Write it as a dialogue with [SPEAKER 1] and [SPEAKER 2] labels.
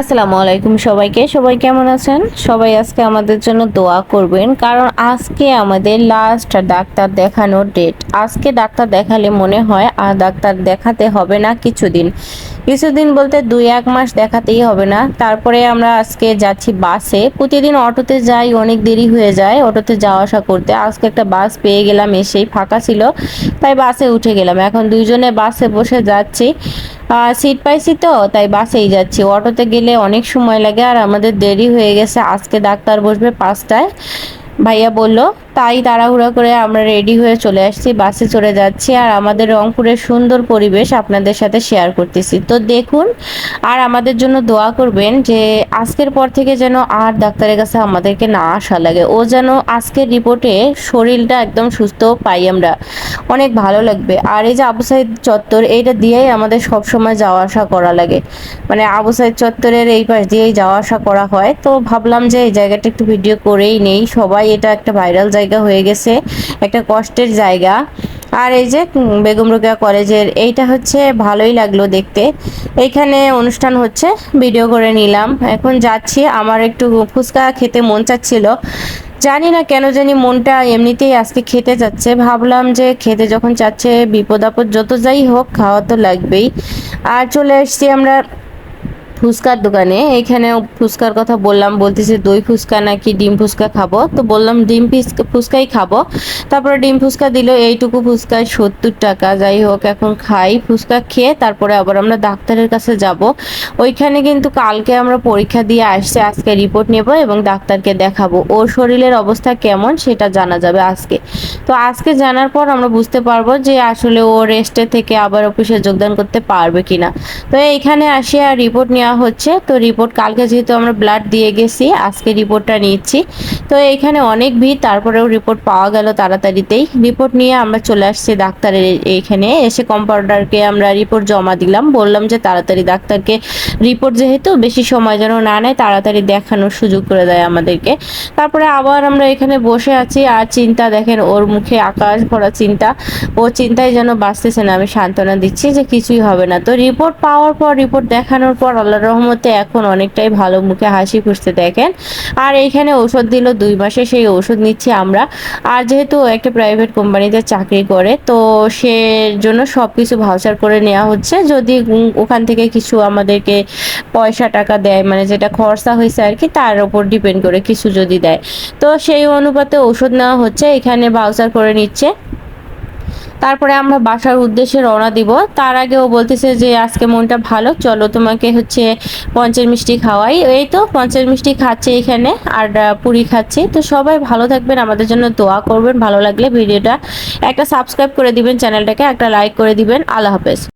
[SPEAKER 1] আসসালামু আলাইকুম সবাইকে। সবাই কেমন আছেন? সবাই আজকে আমাদের জন্য দোয়া করবেন, কারণ আজকে আমাদের লাস্ট ডাক্তার দেখানোর ডেট আজকে ডাক্তার দেখালে মনে হয় আর ডাক্তার দেখাতে হবে না কিছুদিন। কিছুদিন বলতে দুই এক মাস দেখাতেই হবে না। তারপরে আমরা আজকে যাচ্ছি বাসে। প্রতিদিন অটোতে যাই, অনেক দেরি হয়ে যায় অটোতে যাওয়া আসা করতে। আজকে একটা বাস পেয়ে গেলাম, এসেই ফাঁকা ছিল, তাই বাসে উঠে গেলাম। এখন দুইজনে বাসে বসে যাচ্ছি। সিট পাইছি তো, তাই বাসেই যাচ্ছি। অটোতে গেলে অনেক সময় লাগে আর আমাদের দেরি হয়ে গেছে। আজকে ডাক্তার বসবে পাঁচটায়। ভাইয়া বলল তাই তাড়াহুড়া করে আমরা রেডি হয়ে চলে আসছি বাসে চড়ে যাচ্ছি। আর আমাদের রংপুরের সুন্দর পরিবেশ আপনাদের সাথে শেয়ার করতেছি। তো দেখুন, আর আমাদের জন্য দোয়া করবেন যে আজকের পর থেকে যেন আর ডাক্তারের কাছে আমাদেরকে না আসা লাগে। ও যেন আজকের রিপোর্টে শরীরটা একদম সুস্থ পাই আমরা। অনেক ভালো লাগবে। আর এই যে আবু সাইদ চত্বর, এইটা দিয়েই আমাদের সব সময় যাওয়া আসা করা লাগে। মানে আবু সাইদ চত্বরের এই পাশ দিয়েই যাওয়া আসা করা হয়। তো ভাবলাম যে এই জায়গাটা একটু ভিডিও করেই নেই। সবাই এটা একটা ভাইরাল জায়গা হয়ে গেছে, একটা কষ্টের জায়গা। আর এই যে বেগম রোকেয়া কলেজের, এইটা হচ্ছে ভালোই লাগল দেখতে। এইখানে অনুষ্ঠান হচ্ছে ভিডিও করে নিলাম। এখন যাচ্ছি, আমার একটু ফুচকা খেতে মন চাচ্ছিল। জানি না কেন জানি মনটা এমনিতেই আজকে খেতে যাচ্ছে। ভাবলাম যে খেতে যখন চাচ্ছে, বিপদ আপদ যত যাই হোক, খাওয়া তো লাগবেই। আর চলে এসছি আমরা ফুচকার দোকানে। এখানে ফুচকার কথা বললাম, বলতেছে দই ফুচকা নাকি ডিম ফুচকা খাব। তো বললাম ডিম ফুচকাই খাব। তারপরে ডিম ফুচকা দিল, এইটুকু ফুচকায় সত্তর টাকা। যাই হোক, এখন খাই ফুচকা খেয়ে তারপরে আবার আমরা ডাক্তারের কাছে যাব। ওইখানে কিন্তু কালকে আমরা পরীক্ষা দিয়ে আসছে, আজকে রিপোর্ট নেব এবং ডাক্তারকে দেখাবো। ওর শরীরের অবস্থা কেমন সেটা জানা যাবে আজকে। তো আজকে জানার পর আমরা বুঝতে পারব যে আসলে ও রেস্টে থেকে আবার অফিসে যোগদান করতে পারবে কিনা। তো এইখানে আসি আর রিপোর্ট নেওয়া হচ্ছে। তো রিপোর্ট কালকে যেহেতু আমরা ব্লাড দিয়ে গেছি, আজকে রিপোর্টটা নিচ্ছি। তো এখানে অনেক ভিড়, তারপরেও রিপোর্ট পাওয়া গেল তাড়াতাড়িতেই। রিপোর্ট নিয়ে আমরা চলে আসছি ডাক্তারের এইখানে এসে কম্পাউন্ডারকে আমরা রিপোর্ট জমা দিলাম। বললাম যে তাড়াতাড়ি ডাক্তারকে রিপোর্ট যেহেতু বেশি সময় যেন না নেয়, তাড়াতাড়ি দেখানোর সুযোগ করে দেয় আমাদেরকে। তারপরে আবার আমরা এখানে বসে আছি। আর চিন্তা দেখেন, ওর মুখে আকাশ ভরা চিন্তা। ও চিন্তায় যেন বাঁচতেছে না। আমি সান্ত্বনা দিচ্ছি যে কিছুই হবে না। তো রিপোর্ট পাওয়ার পর রিপোর্ট দেখানোর পর আল্লাহর রহমতে এখন অনেকটাই ভালো মুখে হাসি ফুটতে দেখেন। আর এইখানে ওষুধ দিল দুই মাসে, সেই ওষুধ নিচ্ছি আমরা। আর যেহেতু একটা প্রাইভেট কোম্পানিতে চাকরি করে, তো সে জন্য সব কিছু ভাউচার করে নেওয়া হচ্ছে। যদি ওখান থেকে কিছু আমাদেরকে পয়সা, টাকা দেয় মানে যেটা খরচা হয়েছে আর কি তার উপর ডিপেন্ড করে কিছু যদি দেয়। তো সেই অনুপাতে ওষুধ নেওয়া হচ্ছে, এখানে ভাউচার করে নিচ্ছে। তারপরে আমরা বাসার উদ্দেশ্যে রওনা দিব। তার আগে ও বলতেছে যে, আজকে মনটা ভালো, চলো তোমাকে হচ্ছে পঞ্চের মিষ্টি খাওয়াই। এই তো পঞ্চের মিষ্টি খাচ্ছে এখানে, আর পুরি খাচ্ছে। তো সবাই ভালো থাকবেন, আমাদের জন্য দোয়া করবেন। ভালো লাগলে ভিডিওটা একটা সাবস্ক্রাইব করে দিবেন, চ্যানেলটাকে একটা লাইক করে দিবেন। আল্লাহ হাফেজ।